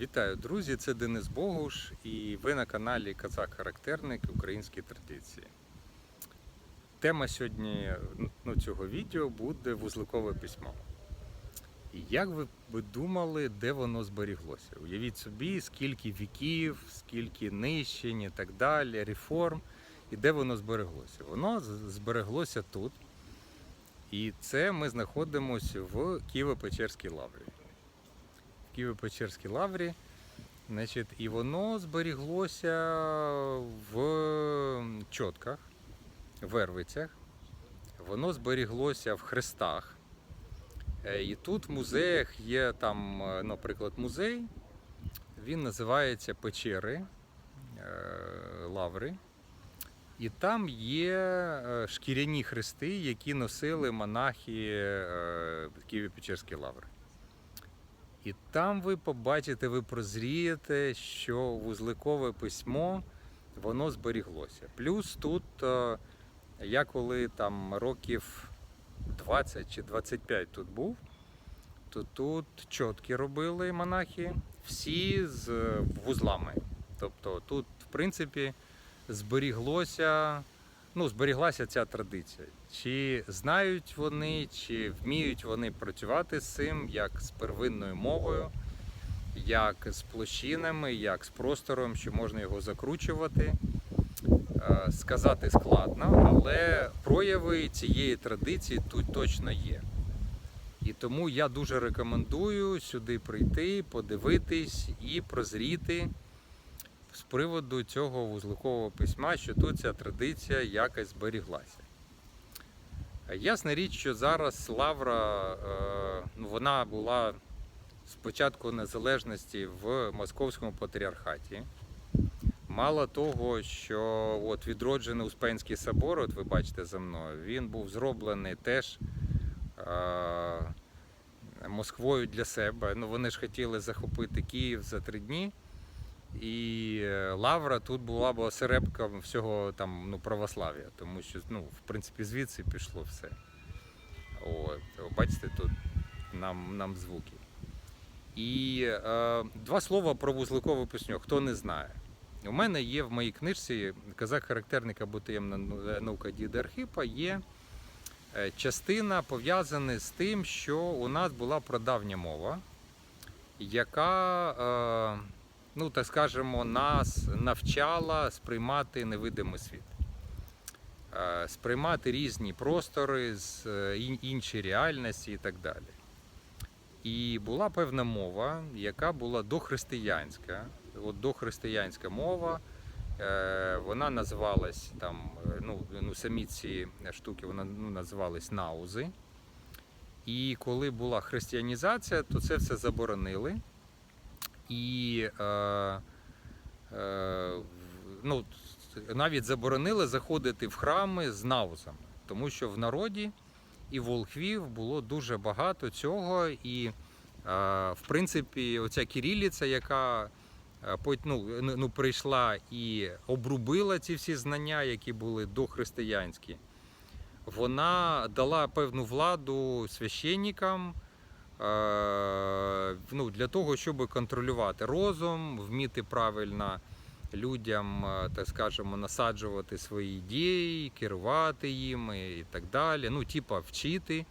Вітаю, друзі! Це Денис Богуш і ви на каналі Казак-Характерник Українські традиції. Тема сьогодні ну, цього відео буде вузликове письмо. І як ви би думали, де воно зберіглося? Уявіть собі, скільки віків, скільки нищень і так далі, реформ, і де воно збереглося? Воно збереглося тут. І це ми знаходимося в Києво-Печерській лаврі. Києво-Печерській лаврі. Значить, і воно зберіглося в чотках, вервицях, воно зберіглося в хрестах. Е, І тут в музеях є там, е, наприклад, музей, він називається Печери е, Лаври. І там є шкіряні хрести, які носили монахи Києво-Печерської лаври. І там ви побачите, ви прозрієте, що вузликове письмо воно зберіглося. Плюс тут е, я коли там років 20 чи 25 тут був, то тут чотки робили монахи, всі з вузлами. Тобто тут, в принципі, зберіглося, ну, зберіглася ця традиція. Чи знають вони, чи вміють вони працювати з цим, як з первинною мовою, як з площинами, як з простором, що можна його закручувати. Е, Сказати складно, але прояви цієї традиції тут точно є. І тому я дуже рекомендую сюди прийти, подивитись і прозріти з приводу цього вузликового письма, що тут ця традиція якось зберіглася. Ясна річ, що зараз Лавра, е, ну, вона була з початку незалежності в Московському патріархаті. Мало того, що от відроджений Успенський собор, от ви бачите за мною, він був зроблений теж е, Москвою для себе. Ну, вони ж хотіли захопити Київ за три дні. І е, Лавра тут була б осередком всього там ну, православ'я, тому що ну, в принципі звідси пішло все. От, бачите, тут нам, нам звуки. І е, два слова про вузликову пісню, хто не знає. У мене є в моїй книжці казак характерника Бутаємна наука діда Архипа є е, частина пов'язана з тим, що у нас була прадавня мова, яка, е, ну так скажемо, нас навчала сприймати невидимий світ, е, сприймати різні простори, е, інші реальності і так далі. І була певна мова, яка була дохристиянська. От дохристиянська мова, е, вона називалась там, ну, ну самі ці штуки вона ну, називались наузи. І коли була християнізація, то це все заборонили. І е, е, ну, навіть заборонили заходити в храми з наузами, тому що в народі і волхвів було дуже багато цього. І, е, в принципі, оця кирилиця, яка е, ну, ну, ну, прийшла і обрубила ці всі знання, які були дохристиянські, вона дала певну владу священникам. Е, Ну, для того, щоб контролювати розум, вміти правильно людям, е, так скажемо, насаджувати свої ідеї, керувати їми і так далі. Ну, типа вчити.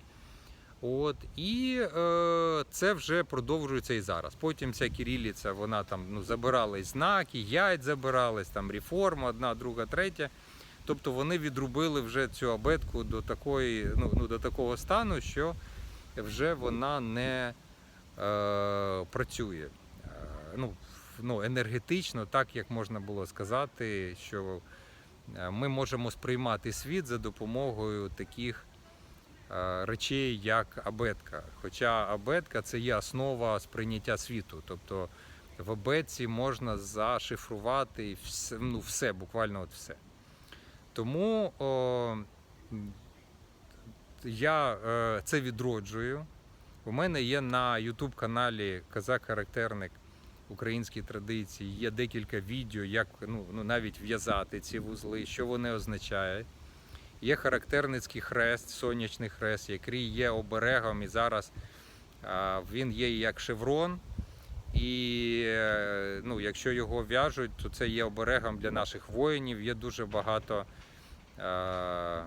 От, і е, це вже продовжується і зараз. Потім ця кирилиця, вона там ну, забирались знаки, ять забирались, там реформа, одна, друга, третя. Тобто вони відрубили вже цю абетку до такої, ну, ну, до такого стану, що вже вона не е, працює. Е, ну, ну, енергетично, так як можна було сказати, що е, ми можемо сприймати світ за допомогою таких е, речей, як абетка. Хоча абетка це є основа сприйняття світу. Тобто в абетці можна зашифрувати все, ну, все буквально от все. Тому о, я е, це відроджую. У мене є на YouTube каналі Казак-Характерник українські традиції. Є декілька відео, як ну, ну, навіть в'язати ці вузли, що вони означають. Є характерницький хрест, сонячний хрест, який є оберегом, і зараз він є як шеврон. І якщо його в'яжуть, то це є оберегом для наших воїнів. Є дуже багато е,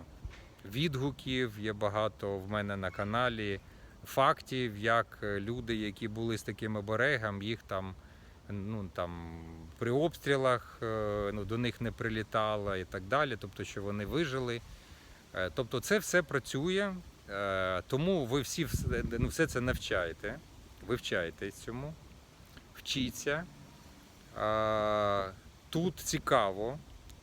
відгуків, є багато в мене на каналі фактів, як е, люди, які були з таким оберегом, їх там. Ну там при обстрілах е, ну, до них не прилітало і так далі, тобто, що вони вижили. Е, Тобто, це все працює, тому ви всі ну, все це навчаєте, вивчаєтесь цьому, вчіться. Тут цікаво.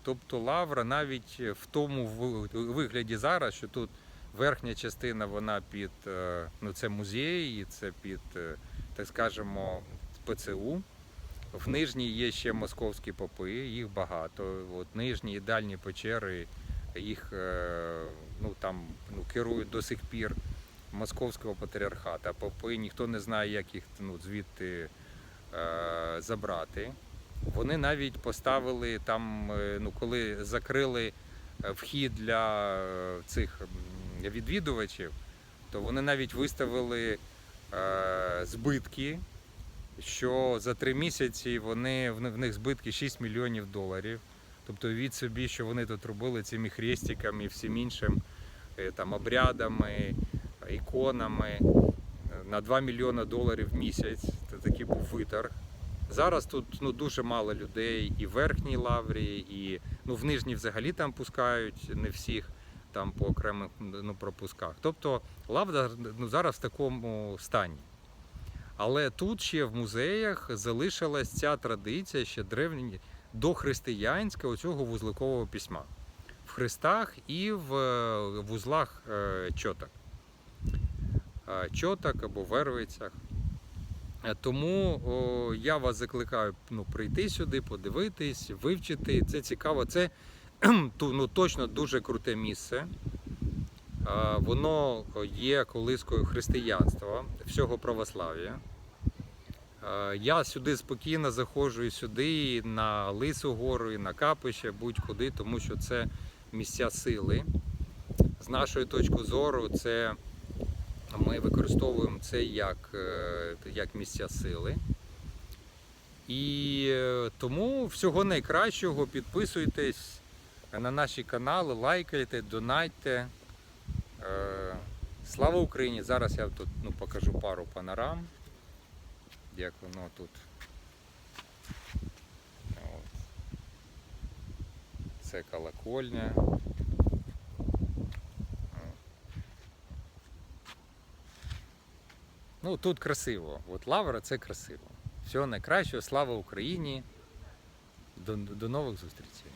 Тобто лавра навіть в тому вигляді зараз, що тут верхня частина вона під е, ну, це музей, і це під, е, так скажемо, ПЦУ. В нижній є ще московські попи, їх багато. От нижні і дальні печери, їх е, ну, там, ну, керують до сих пір московського патріархата. Попи ніхто не знає, як їх ну, звідти е, забрати. Вони навіть поставили там, е, ну, коли закрили е, вхід для е, цих відвідувачів, то вони навіть виставили е, збитки що за три місяці вони в них- збитки 6 мільйонів доларів. Тобто від собі, що вони тут робили цими хрестиками всім іншим там обрядами, іконами на 2 мільйони доларів в місяць. Це такий був виторг. Зараз тут ну, дуже мало людей і в верхній лаврі, і ну, в нижній взагалі там пускають не всіх там по окремих ну, пропусках. Тобто лавра ну, зараз в такому стані. Але тут ще в музеях залишилась ця традиція ще древні дохристиянська оцього вузликового письма. В хрестах і в е, вузлах е, чоток. Е, Чоток або вервицях. Е, Тому о, я вас закликаю ну, прийти сюди, подивитись, вивчити. Це цікаво. Це ну, точно дуже круте місце. Воно є колискою християнства, всього православ'я. Я сюди спокійно заходжу і сюди, і на Лису гору, і на капище, будь-куди, тому що це місця сили. З нашої точки зору, це ми використовуємо це як, е, як місця сили. І е, тому всього найкращого підписуйтесь на наші канали, лайкайте, донайте. Е, Слава Україні! Зараз я тут ну, покажу пару панорам, як воно тут. Це колокольня. Ну, тут красиво. От Лавра це красиво. Всього найкращого, слава Україні. До, до нових зустрічей.